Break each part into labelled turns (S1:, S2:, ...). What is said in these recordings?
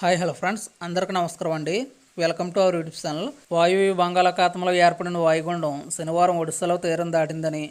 S1: Hi hello friends. అందరికీ నమస్కారం అండి. Welcome to our YouTube channel. వాయువ్య బంగాళాఖాతంలో ఏర్పడిన వాయుగుండం శనివారం ఒడిశాలో తీరం దాటిందని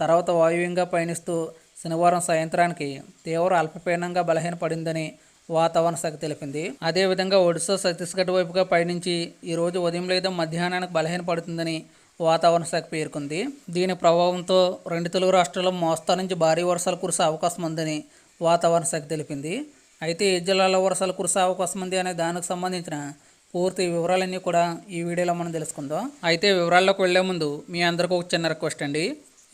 S1: తర్వాత వాయువ్యంగా పయనిస్తూ శనివారం సాయంత్రానికి తీవ్ర అల్పపీడనంగా బలహీనపడిందని వాతావరణ శాఖ తెలిపింది. అదేవిధంగా ఒడిశా ఛత్తీస్గఢ్ వైపుగా పయనించి ఈరోజు ఉదయం లేదా మధ్యాహ్నానికి బలహీనపడుతుందని వాతావరణ శాఖ పేర్కొంది. దీని ప్రభావంతో రెండు తెలుగు రాష్ట్రాల్లో మోస్తా నుంచి భారీ వర్షాలు కురిసే అవకాశం ఉందని వాతావరణ శాఖ తెలిపింది. అయితే ఏ జిల్లాలో వర్షాలు కురిసే అవకాశం ఉంది అనే దానికి సంబంధించిన పూర్తి వివరాలన్నీ కూడా ఈ వీడియోలో మనం తెలుసుకుందాం. అయితే వివరాల్లోకి వెళ్ళే ముందు మీ అందరికీ ఒక చిన్న రిక్వెస్ట్ అండి.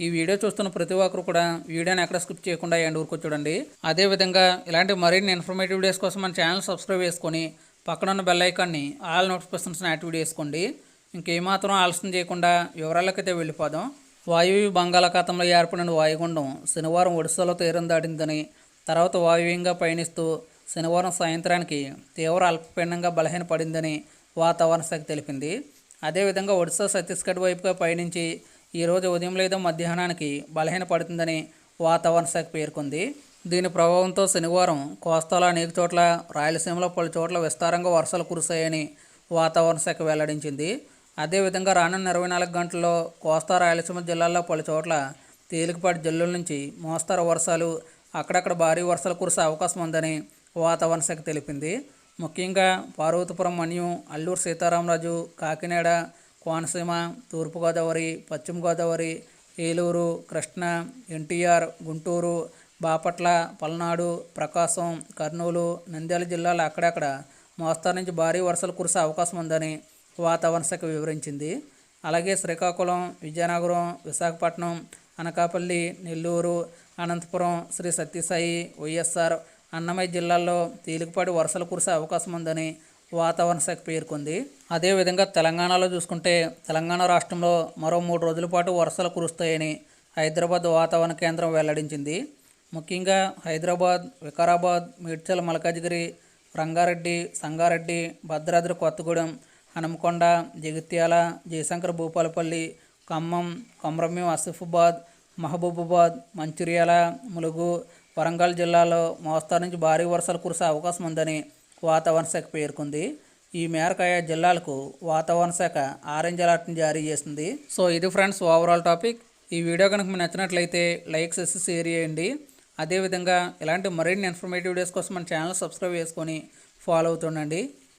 S1: ఈ వీడియో చూస్తున్న ప్రతి ఒక్కరు కూడా వీడియోని ఎక్కడ స్కిప్ చేయకుండా ఎండ్ ఊరుకు చూడండి. అదేవిధంగా ఇలాంటి మరిన్ని ఇన్ఫర్మేటివ్ వీడియోస్ కోసం మన ఛానల్ సబ్స్క్రైబ్ చేసుకొని పక్కన ఉన్న బెల్ ఐకాన్ని ఆల్ నోటిఫికేషన్స్ని యాక్టివేట్ చేసుకోండి. ఇంకేమాత్రం ఆలస్యం చేయకుండా వివరాలకైతే వెళ్ళిపోదాం. వాయువ్య బంగాళాఖాతంలో ఏర్పడిన వాయుగుండం శనివారం ఒడిశాలో తీరం దాటిందని తర్వాత వాయువ్యంగా పయనిస్తూ శనివారం సాయంత్రానికి తీవ్ర అల్పపీడనంగా బలహీనపడిందని వాతావరణ శాఖ తెలిపింది. అదేవిధంగా ఒడిశా ఛత్తీస్గఢ్ వైపుగా పయనించి ఈరోజు ఉదయం లేదా మధ్యాహ్నానికి బలహీనపడుతుందని వాతావరణ శాఖ పేర్కొంది. దీని ప్రభావంతో శనివారం కోస్తాలో అనేక చోట్ల రాయలసీమలో పలు చోట్ల విస్తారంగా వర్షాలు కురిశాయని వాతావరణ శాఖ వెల్లడించింది. అదేవిధంగా రానున్న ఇరవై నాలుగు గంటల్లో కోస్తా రాయలసీమ జిల్లాల్లో పలు చోట్ల తేలికపాటి జల్లుల నుంచి మోస్తరు వర్షాలు అక్కడక్కడ భారీ వర్షాలు కురిసే అవకాశం ఉందని వాతావరణ శాఖ తెలిపింది. ముఖ్యంగా పార్వతీపురం మన్యం అల్లూరు సీతారామరాజు కాకినాడ కోనసీమ తూర్పుగోదావరి పశ్చిమ గోదావరి ఏలూరు కృష్ణా ఎన్టీఆర్ గుంటూరు బాపట్ల పల్నాడు ప్రకాశం కర్నూలు నంద్యాల జిల్లాలో అక్కడక్కడ మోస్తరు నుంచి భారీ వర్షాలు కురిసే అవకాశం ఉందని వాతావరణ శాఖ వివరించింది. అలాగే శ్రీకాకుళం విజయనగరం విశాఖపట్నం అనకాపల్లి నెల్లూరు అనంతపురం శ్రీ సత్యసాయి వైఎస్ఆర్ అన్నమయ్య జిల్లాల్లో తేలికపాటి వర్షాలు కురిసే అవకాశం ఉందని వాతావరణ శాఖ పేర్కొంది. అదేవిధంగా తెలంగాణలో చూసుకుంటే తెలంగాణ రాష్ట్రంలో మరో మూడు రోజుల పాటు వర్షాలు కురుస్తాయని హైదరాబాద్ వాతావరణ కేంద్రం వెల్లడించింది. ముఖ్యంగా హైదరాబాద్ వికారాబాద్ మేడ్చల్ మల్కాజ్గిరి రంగారెడ్డి సంగారెడ్డి భద్రాద్రి కొత్తగూడెం హనుమకొండ జగిత్యాల జయశంకర్ భూపాలపల్లి ఖమ్మం కొమరమ్యం అసిఫాబాద్ మహబూబాబాద్ మంచిర్యాల ములుగు వరంగల్ జిల్లాలో మోస్తరు నుంచి భారీ వర్షాలు కురిసే అవకాశం ఉందని వాతావరణ శాఖ పేర్కొంది. ఈ మేరకు ఆయా జిల్లాలకు వాతావరణ శాఖ ఆరెంజ్ అలర్ట్ని జారీ చేసింది. సో ఇది ఫ్రెండ్స్ ఓవరాల్ టాపిక్ ఈ వీడియో కనుక మీకు నచ్చినట్లయితే లైక్ చేసి షేర్ చేయండి. అదేవిధంగా ఇలాంటి మరిన్ని ఇన్ఫర్మేటివ్ వీడియోస్ కోసం మన ఛానల్ సబ్స్క్రైబ్ చేసుకొని ఫాలో అవుతుండండి.